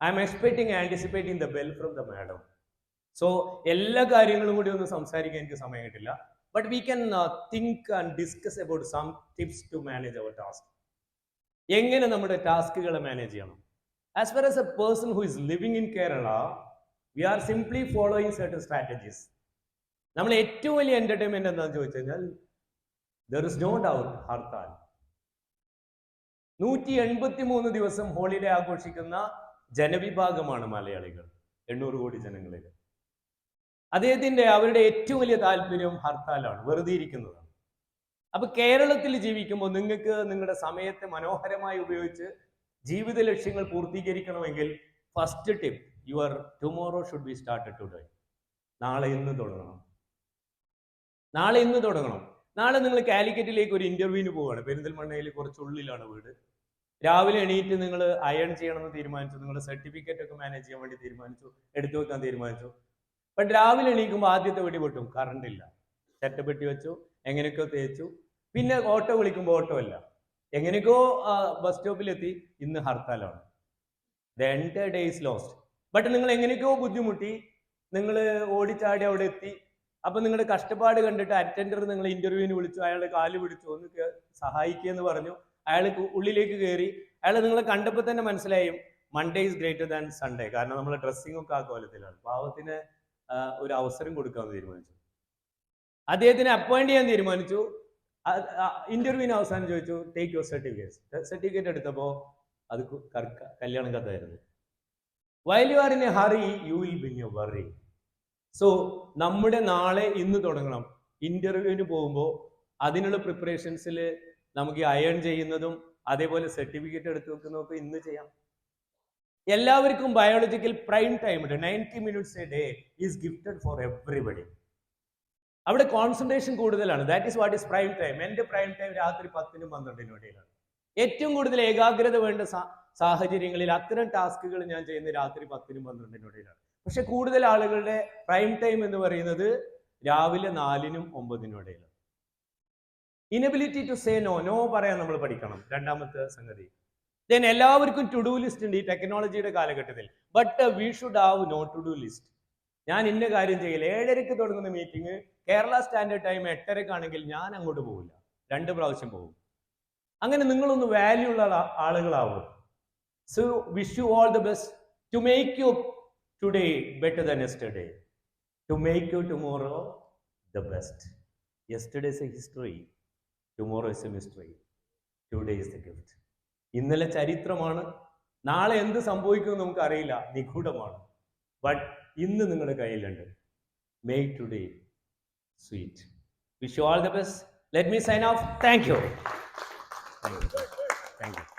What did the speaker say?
I'm expecting anticipating the bell from the madam so എല്ലാ കാര്യങ്ങളും കൂടി ഒന്ന് സംസാരിക്കാൻ എനിക്ക് സമയം കിട്ടില്ല but we can think and discuss about some tips to manage our task എങ്ങനെ നമ്മുടെ ടാസ്കുകളെ മാനേജ് ചെയ്യണം? As far as a person who is living in Kerala we are simply following certain strategies നമ്മൾ ഏറ്റവും വലിയ എന്റർടൈൻമെന്റ് എന്താണെന്ന് ചോദിച്ചു കഴിഞ്ഞാൽ there is no doubt hartal. നൂറ്റി എൺപത്തി മൂന്ന് ദിവസം ഹോളിഡേ ആഘോഷിക്കുന്ന ജനവിഭാഗമാണ് മലയാളികൾ. എണ്ണൂറ് കോടി ജനങ്ങളിൽ അദ്ദേഹത്തിന്റെ അവരുടെ ഏറ്റവും വലിയ താല്പര്യം ഹർത്താലാണ് വെറുതെ ഇരിക്കുന്നതാണ്. അപ്പൊ കേരളത്തിൽ ജീവിക്കുമ്പോൾ നിങ്ങൾക്ക് നിങ്ങളുടെ സമയത്തെ മനോഹരമായി ഉപയോഗിച്ച് ജീവിത ലക്ഷ്യങ്ങൾ പൂർത്തീകരിക്കണമെങ്കിൽ first tip your tomorrow should be started today നാളെ ഇന്ന് തുടങ്ങണം. നാളെ ഇന്ന് തുടങ്ങണം. നാളെ നിങ്ങൾ കാലിക്കറ്റിലേക്ക് ഒരു ഇന്റർവ്യൂവിന് പോവുകയാണ്. പെരിന്തൽമണ്ണയിൽ കുറച്ച് ഉള്ളിലാണ് വീട്. രാവിലെ എണീറ്റ് നിങ്ങൾ അയൺ ചെയ്യണമെന്ന് തീരുമാനിച്ചു. നിങ്ങളുടെ സർട്ടിഫിക്കറ്റ് ഒക്കെ മാനേജ് ചെയ്യാൻ വേണ്ടി തീരുമാനിച്ചു. എടുത്തു വെക്കാൻ തീരുമാനിച്ചു. ബട്ട് രാവിലെ എണീക്കുമ്പോൾ ആദ്യത്തെ വെടി പൊട്ടും. കറണ്ട് ഇല്ല. ചട്ടപ്പെട്ടി വെച്ചു. എങ്ങനെയൊക്കെയോ തേച്ചു. പിന്നെ ഓട്ടോ വിളിക്കുമ്പോൾ ഓട്ടോ അല്ല. എങ്ങനെയൊക്കെയോ ബസ് സ്റ്റോപ്പിലെത്തി ഇന്ന് ഹർത്താലാണ്. ദ എന്റയർ ലോസ്റ്റ് ബട്ട് നിങ്ങൾ എങ്ങനെയൊക്കെയോ ബുദ്ധിമുട്ടി. നിങ്ങൾ ഓടിച്ചാടി അവിടെ എത്തി. അപ്പൊ നിങ്ങളുടെ കഷ്ടപ്പാട് കണ്ടിട്ട് അറ്റൻഡർ നിങ്ങൾ ഇന്റർവ്യൂവിന് വിളിച്ചു അയാളുടെ കാൽ പിടിച്ചു ഒന്ന് സഹായിക്കുക എന്ന് പറഞ്ഞു. അയാൾ ഉള്ളിലേക്ക് കയറി അയാൾ നിങ്ങളെ കണ്ടപ്പോൾ തന്നെ മനസ്സിലായും Monday is greater than Sunday കാരണം നമ്മൾ ഡ്രസ്സിംഗ് ഒക്കെ ആ കോലത്തിലാണ്. പാവത്തിന് ഒരു അവസരം കൊടുക്കാമെന്ന് തീരുമാനിച്ചു. അദ്ദേഹത്തിനെ അപ്പോയിന്റ് ചെയ്യാൻ തീരുമാനിച്ചു. ഇന്റർവ്യൂവിന് അവസാനം ചോദിച്ചു ടേക്ക് യുവർ സർട്ടിഫിക്കറ്റ് സർട്ടിഫിക്കറ്റ് എടുത്തപ്പോൾ അത് കല്യാണം കത്തായിരുന്നു while you are in a hurry you will been you worry so നമ്മുടെ നാളെ ഇന്ന് തുടങ്ങണം. ഇന്റർവ്യൂവിന് പോകുമ്പോൾ അതിനുള്ള പ്രിപ്പറേഷൻസിൽ നമുക്ക് അയൺ ചെയ്യുന്നതും അതേപോലെ സർട്ടിഫിക്കറ്റ് എടുത്തു വെക്കുന്നതൊക്കെ ഇന്ന് ചെയ്യാം. എല്ലാവർക്കും ബയോളജിക്കൽ പ്രൈം ടൈം ഉണ്ട് ninety minutes a day is gifted for everybody അവിടെ കോൺസെൻട്രേഷൻ കൂടുതലാണ്. That is what is prime time എന്റെ പ്രൈം ടൈം രാത്രി പത്തിനും പന്ത്രണ്ടിനും ഇടയിലാണ്. ഏറ്റവും കൂടുതൽ ഏകാഗ്രത വേണ്ട സാഹചര്യങ്ങളിൽ അത്തരം ടാസ്കുകൾ ഞാൻ ചെയ്യുന്ന രാത്രി പത്തിനും പന്ത്രണ്ടിനും ഇടയിലാണ്. പക്ഷെ കൂടുതൽ ആളുകളുടെ പ്രൈം ടൈം എന്ന് പറയുന്നത് രാവിലെ നാലിനും ഒമ്പതിനും ഇടയിലാണ് inability to say no no പറയാൻ നമ്മൾ പഠിക്കണം. രണ്ടാമത്തെ സംഗതി. ദെൻ എല്ലാവർക്കും ടു ഡു ലിസ്റ്റ് ഉണ്ട് ഈ ടെക്നോളജിയുടെ കാലഘട്ടത്തിൽ. But we should have no to do list ഞാൻ ഇന്ന കാര്യം ചെയ്യില്ല ഏഴരയ്ക്ക് തുടങ്ങുന്ന മീറ്റിംഗ് കേരള സ്റ്റാൻഡേർഡ് ടൈം എട്ടരക്കാണെങ്കിൽ ഞാൻ അങ്ങോട്ട് പോകില്ല രണ്ട് പ്രാവശ്യം പോകും. അങ്ങനെ നിങ്ങളൊന്ന് വാല്യൂ ഉള്ള ആളുകളാവും. So wish you all the best to make you today better than yesterday to make you tomorrow the best yesterday is a history tomorrow is a mystery today is the gift ഇന്നലെ ചരിത്രമാണ്. നാളെ എന്ത് സംഭവിക്കുമെന്ന് നമുക്കറിയില്ല. നിഗൂഢമാണ്. But ഇന്ന് നിങ്ങളുടെ കയ്യിലുണ്ട്. Make today sweet wish you all the best let me sign off thank you thank you